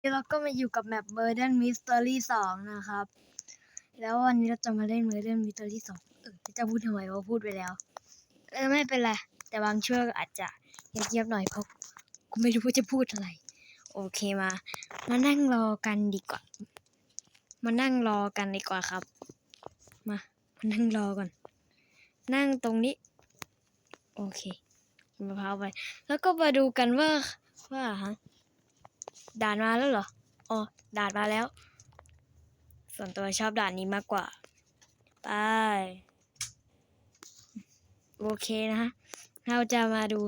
เราก็มาอยู่กับแมป Murder Mystery 2 นะครับ แล้ววันนี้เราจะมาเล่น Murder Mystery 2 เออจะพูดทำไมว่าพูดไปแล้ว เออไม่เป็นไร แต่บางช่วงอาจจะเงียบๆหน่อยเพราะกูไม่รู้ว่าจะพูดอะไร โอเคมา มานั่งรอกันดีกว่า มานั่งรอกันดีกว่าครับ มา มานั่งรอก่อน นั่งตรงนี้ โอเคมะพร้าวไป แล้วก็มาดูกันว่า ว่าฮะ ด่านมาแล้วเหรอ อ๋อ ด่านมาแล้ว ส่วนตัวชอบด่านนี้มากกว่า ไป โอเคนะฮะ เราจะมาดู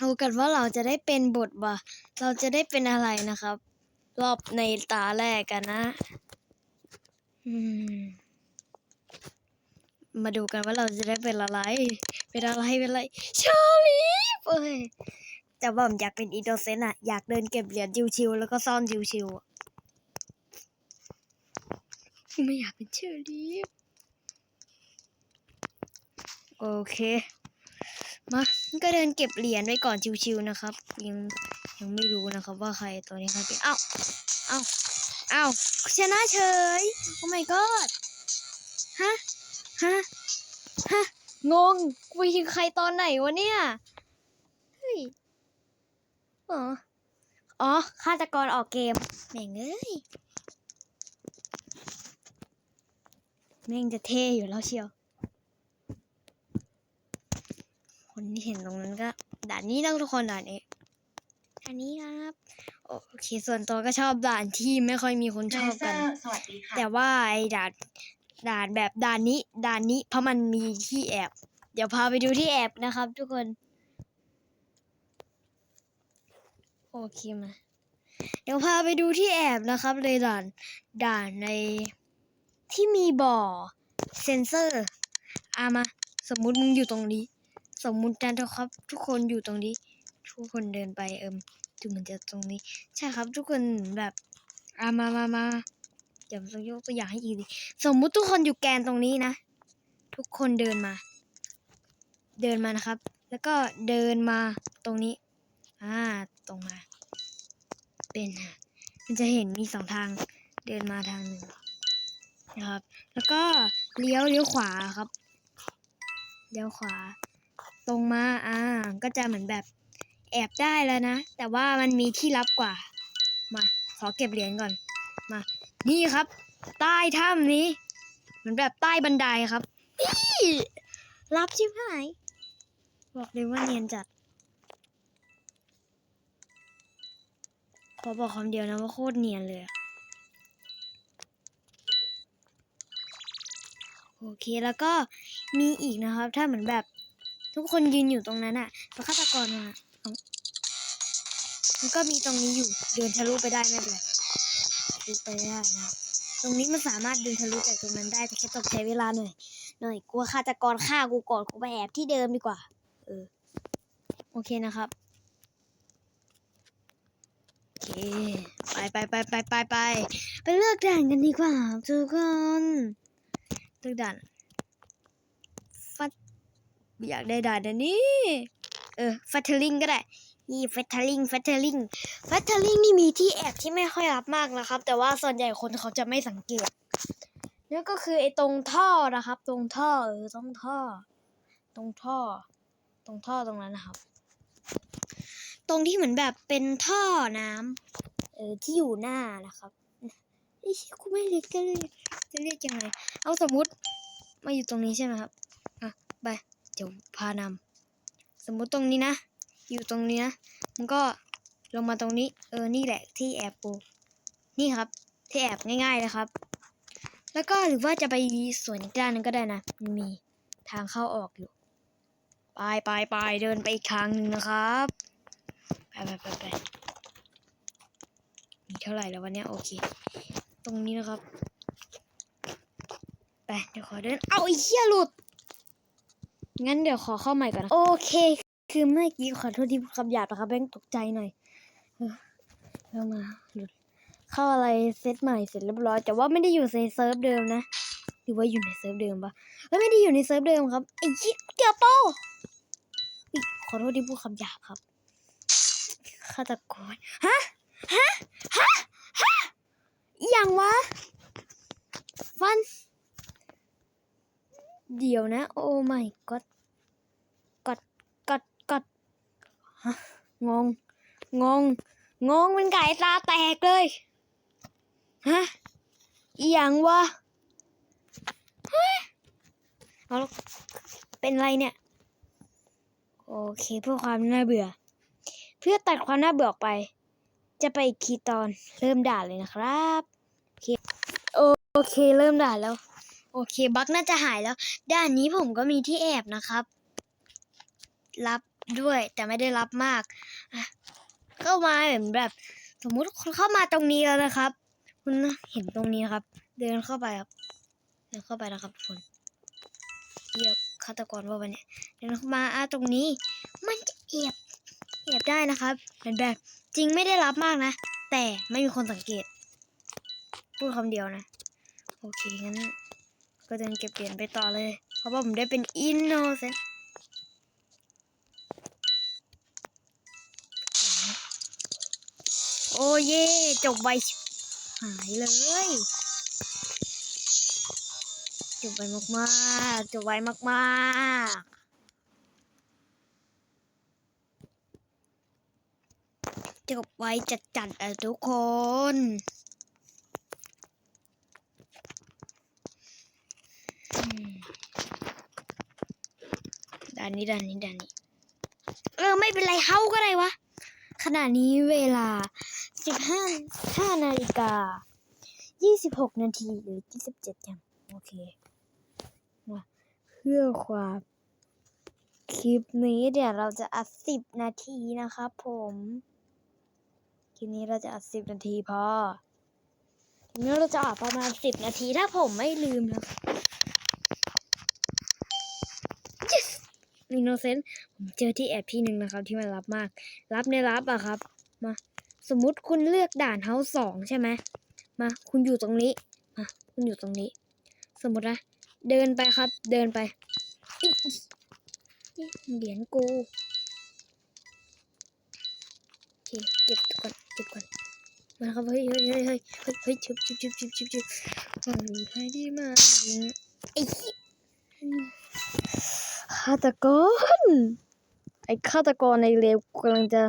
ดูกันว่าเราจะได้เป็นบทว่า เราจะได้เป็นอะไรนะครับ รอบในตาแรกกันนะ มาดูกันว่าเราจะได้เป็นอะไร เป็นอะไร เป็นอะไร ชาลีฟเอ้ย แต่ว่าผมอยากเป็นอินโดเซนต์อะอยากเดินเก็บเหรียญชิวๆแล้วก็ซ่อนชิวๆอะไม่อยากเป็นเชอรี่โอเค มาก็เดินเก็บเหรียญไว้ก่อนชิวๆนะครับ ยังยังไม่รู้นะครับว่าใครตัวนี้ใครเป็นเอ้าเอ้าเอ้าชนะเฉยโอ้ my god ฮะฮะฮะงงกูไปยิงใครตอนไหนวะเนี่ยเฮ้ย อ๋ออ๋อฆาตกรออกเกมแม่งเอ้ยแม่งจะเท่อยู่แล้วเชียว คนที่เห็นตรงนั้นก็ด่านนี้ต้องทุกคนด่านนี้ด่านนี้ครับ โอเค ส่วนตัวก็ชอบด่านที่ไม่ค่อยมีคนชอบกัน สวัสดีค่ะแต่ว่าไอ้ด่านด่านแบบด่านนี้ด่านนี้เพราะมันมีที่แอบ เดี๋ยวพาไปดูที่แอบนะครับ ทุกคน โอเคมา เดี๋ยวพาไปดูที่แอบนะครับเลยด่านด่านในที่มีบ่อเซนเซอร์อามา สมมุติมึงอยู่ตรงนี้ สมมุตินะครับ ทุกคนอยู่ตรงนี้ ทุกคนเดินไปเอิมดูเหมือนจะตรงนี้ ใช่ครับ ทุกคนแบบอามามามาเดี๋ยวจะยกตัวอย่างให้อีกดิสมมุติทุกคนอยู่แกนตรงนี้นะ ทุกคนเดินมา เดินมานะครับ แล้วก็เดินมาตรงนี้ อ่า ตรงมา เป็นมันจะเห็นมีสองทางเดินมาทางหนึ่งนะครับ แล้วก็เลี้ยวเลี้ยวขวาครับ เลี้ยวขวา ตรงมาอ่าก็จะเหมือนแบบแอบได้แล้วนะ แต่ว่ามันมีที่ลับกว่า มาขอเก็บเหรียญก่อนมา นี่ครับ ใต้ถ้ำนี้เหมือนแบบใต้บันไดครับนี่ลับชิบหายบอกเลยว่าเนียนจัด ขอบอกคำเดียวนะว่าโคตรเนียนเลย โอเคแล้วก็มีอีกนะครับ ถ้าเหมือนแบบ ทุกคนยืนอยู่ตรงนั้นอะแล้วฆาตกรมาเอ้ามันก็มีตรงนี้อยู่ เดินทะลุไปได้ไม่เป็นไรทะลุไปได้นะตรงนี้มันสามารถเดินทะลุจากตรงนั้นได้แต่แค่ต้องใช้เวลาหน่อยหน่อยกลัวฆาตกรฆ่ากูก่อนกูไปแอบที่เดิมดีกว่า เออ โอเคนะครับ เค ไปไปไปไปไปไปไปเลือกด่านกันดีกว่าทุกคนเลือกด่านฟัดอยากได้ด่านอันนี้ เออฟัตเทอริงก็ได้นี่ฟัตเทอริงฟัตเทอริงฟัตเทอริงนี่มีที่แอบที่ไม่ค่อยรับมากนะครับ แต่ว่าส่วนใหญ่คนเขาจะไม่สังเกตนั่นก็คือไอ้ตรงท่อนะครับ ตรงท่อเออตรงท่อ ตรงท่อ ตรงท่อตรงนั้นนะครับ รงที่เหมือนแบบเป็นท่อน้ำเออที่อยู่หน้านะครับไอ้เชี่ยกูไม่เรียกจะเรียกจะเรียกยังไงเอาสมมุติมาอยู่ตรงนี้ใช่ไหมครับอะไปเดี๋ยวพานำสมมุติตรงนี้นะ อยู่ตรงนี้นะมันก็ลงมาตรงนี้ เออนี่แหละที่แอบปูนี่ครับ ที่แอบง่ายๆเลยครับ แล้วก็หรือว่าจะไปสวนอีกด้านหนึงก็ได้นะมันมีทางเข้าออกอยู่ไปไปไปเดินไปอีกทางหนึ่งนะครับ ไปไปไปไปมีเท่าไหร่แล้ววันนี้โอเค ตรงนี้นะครับ ไปเดี๋ยวขอเดิน เอาไอ้เหี้ยหลุด งั้นเดี๋ยวขอเข้าใหม่ก่อนนะ โอเค คือเมื่อกี้ขอโทษที่พูดคำหยาบนะครับแบงตกใจหน่อยเออแล้วมาหลุดเข้าอะไรเซตใหม่เสร็จเรียบร้อย แต่ว่าไม่ได้อยู่ในเซิร์ฟเดิมนะ หรือว่าอยู่ในเซิร์ฟเดิมปะเอ้ยไม่ได้อยู่ในเซิร์ฟเดิมครับไอ้เหี้ยเกียวโป้อุ๊ยขอโทษที่พูดคำหยาบครับ ฆาตกรฮะฮะฮะฮะอย่างวะฟัน เดี๋ยวนะ โอ้ไม่กดกดกดกดฮะงง งง งงเป็นไก่ตาแตกเลย ฮะอย่างวะเฮ้ยเอาเป็นไรเนี่ย โอเคเพื่อความน่าเบื่อ เพื่อตัดความน่าเบื่อออกไป จะไปอีตอนเริ่มด่าเลยนะครับโอเคโอเคเริ่มด่าแล้ว โอเคบั๊กน่าจะหายแล้ว ด้านนี้ผมก็มีที่แอบนะครับ รับด้วยแต่ไม่ได้รับมากเข้ามาเหมือนแบบ สมมุติคนเข้ามาตรงนี้แล้วนะครับ คุณเห็นตรงนี้ครับ เดินเข้าไปครับ เดินเข้าไปนะครับทุกคนเยียบฆาตกรว่าวันนี้เดินเข้ามาอะตรงนี้ มันจะแอบ แอบได้นะครับเหมือนแบบจริงไม่ได้รับมากนะ แต่ไม่มีคนสังเกต พูดคำเดียวนะ โอเค งั้น ก็เดินเก็บเหรียญไปต่อเลย เพราะว่าผมได้เป็นอินโนเซนโอ้เย่จบไวชิบหายเลยจบไวมากๆจบไวมากๆ จบไวจัดๆอะทุกคน ด่านนี้ด่านนี้ด่านนี้ เออ ไม่เป็นไรเฮาก็ได้วะ ขณะนี้เวลาสิบห้าห้านาฬิกายี่สิบหกนาทีหรือยี่สิบเจ็ดยัง โอเค เพื่อความคลิปนี้เดี๋ยวเราจะอัดสิบนาทีนะครับผม ลิปนี้เราจะอัดสิบนาทีพอคลิปนี้เราจะอัดประมาณสิบนาทีถ้าผมไม่ลืมนะ yes อินโนเซนต์ผมเจอที่แอบที่หนึ่งนะครับ ที่มันรับมาก รับในรับอะครับ มา สมมุติคุณเลือกด่านเฮาสองใช่ไหมมา คุณอยู่ตรงนี้ มา คุณอยู่ตรงนี้ สมมตินะ เดินไปครับ เดินไปเหรียญกู โอเค เก็บก่อน เก็บก่อนมาครับเฮ้ยเฮ้ยเฮ้ยเฮ้ยเฮ้ยเฮ้ยชุบชุบชุบชุบชุบชุบโอ้ยใครที่มาไอ้ฆาตกรไอ้ฆาตกรในเลวกำลังจะ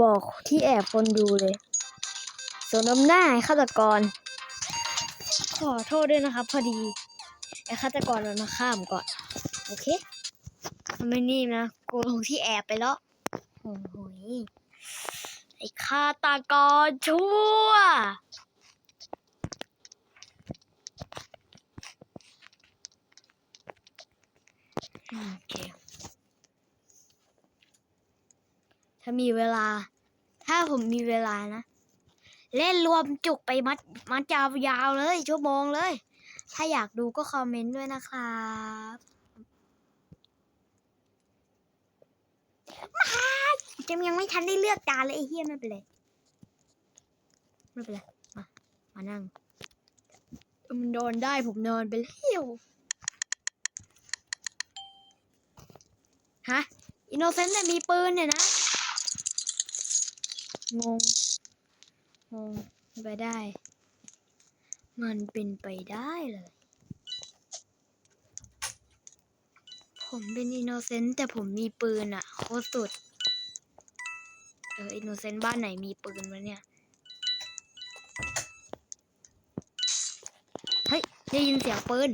บอกที่แอบคนดูเลยส่วนน้ำหน้าไอ้ฆาตกร ขอโทษด้วยนะครับ พอดีไอ้ฆาตกรมันมาข้ามก่อน โอเคมันไม่นี่นะกูลงที่แอบไปแล้วโอ้โหย อ้ฆาตกรชั่ว โอเค ถ้ามีเวลา ถ้าผมมีเวลานะ เล่นรวมจุกไปมัดมัดยาวๆเลย ชั่วโมงเลย ถ้าอยากดูก็คอมเมนต์ด้วยนะครับมา จำยังไม่ทันได้เลือกจานเลยไอ้เฮียไม่เป็นไรไม่เป็นไรมา มานั่ง มันนอนได้ผมนอนไปแล้วฮะ อินโนเซนต์แต่มีปืนเนี่ยนะ งง งงไปได้ มันเป็นไปได้เลย ผมเป็นอินโนเซนต์แต่ผมมีปืนอะโคตรสุด เอออินโนเซนต์บ้านไหนมีปืนวะเนี่ย เฮ้ยได้ยินเสียงปืน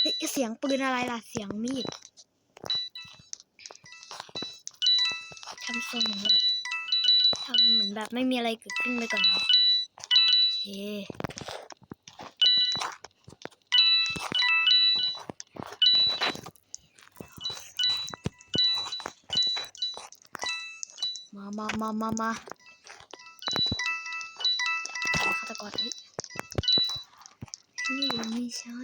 เฮ้ยเสียงปืนอะไรล่ะ เสียงมีดทำทรงเหมือนแบบทำเหมือนแบบไม่มีอะไรเกิดขึ้นไปก่อนครับโอเค มามามามาฆาตกรเฮ้ยนี่ไม่ใช่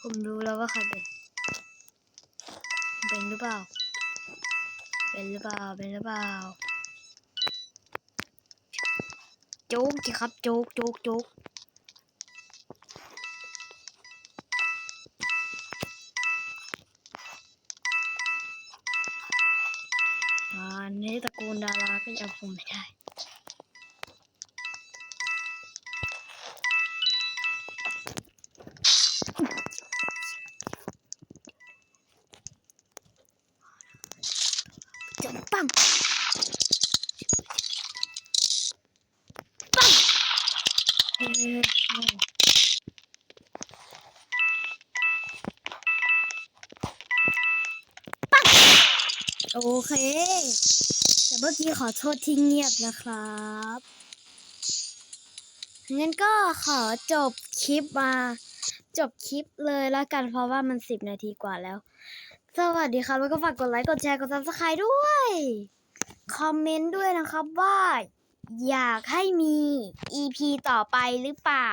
ผมรู้แล้วว่าใครเป็น เป็นหรือเปล่า เป็นหรือเปล่า เป็นหรือเปล่า โจ๊กสิครับ โจ๊กโจ๊กโจ๊ก โอเค แต่เมื่อกี้ขอโทษที่เงียบนะครับงั้นก็ขอจบคลิปมา จบคลิปเลยแล้วกันเพราะว่ามันสิบนาทีกว่าแล้ว สวัสดีครับแล้วก็ฝากกดไลค์กดแชร์กดซับสไครต์ด้วย คอมเมนต์ด้วยนะครับว่า อยากให้มี EP ต่อไปหรือเปล่า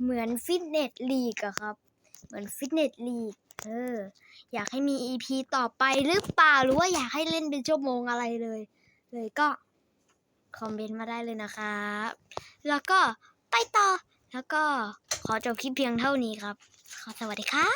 เหมือนฟิตเนสลีกอะครับ เหมือนฟิตเนสลีก เออ อยากให้มี EP ต่อไปหรือเปล่า หรือว่าอยากให้เล่นเป็นชั่วโมงอะไรเลย เลยก็คอมเมนต์มาได้เลยนะครับ แล้วก็ไปต่อ แล้วก็ขอจบคลิปเพียงเท่านี้ครับ ขอสวัสดีครับ